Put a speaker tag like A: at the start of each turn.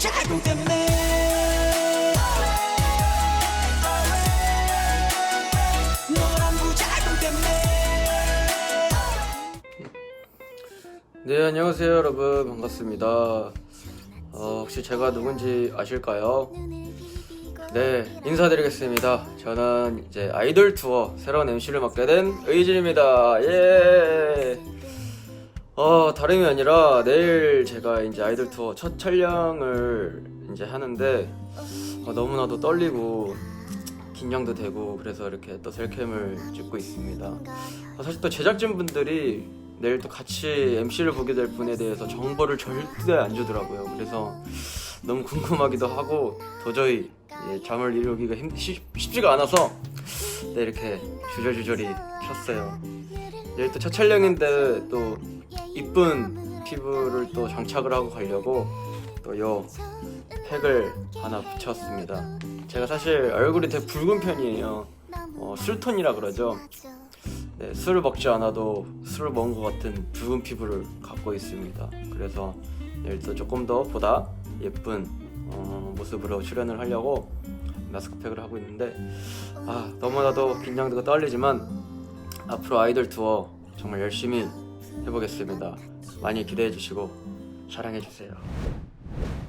A: 자국 때문에. 네 안녕하세요 여러분. 반갑습니다. 어, 혹시 제가 누군지 아실까요? 네 인사드리겠습니다. 저는 이제 아이돌 투어 새로운 MC를 맡게 된 의진입니다. 예! 어 다름이 아니라 내일 제가 이제 아이돌 투어 첫 촬영을 이제 하는데 어, 너무나도 떨리고 긴장도 되고 그래서 이렇게 또 셀캠을 찍고 있습니다. 어, 사실 또 제작진 분들이 내일 또 같이 MC를 보게 될 분에 대해서 정보를 절대 안 주더라고요. 그래서 너무 궁금하기도 하고 도저히 예, 잠을 이루기가 힘, 쉽, 쉽지가 않아서 네, 이렇게 주저주저리 켰어요. 내일 또첫 촬영인데 또 이쁜 피부를 또 장착을 하고 가려고 또 요 팩을 하나 붙였습니다. 제가 사실 얼굴이 되게 붉은 편이에요. 어, 술톤이라 그러죠. 네, 술을 먹지 않아도 술을 먹은 것 같은 붉은 피부를 갖고 있습니다. 그래서 또 조금 더 보다 예쁜 어, 모습으로 출연을 하려고 마스크팩을 하고 있는데 아 너무나도 긴장되고 떨리지만 앞으로 아이돌 투어 정말 열심히 해보겠습니다. 많이 기대해 주시고 사랑해 주세요.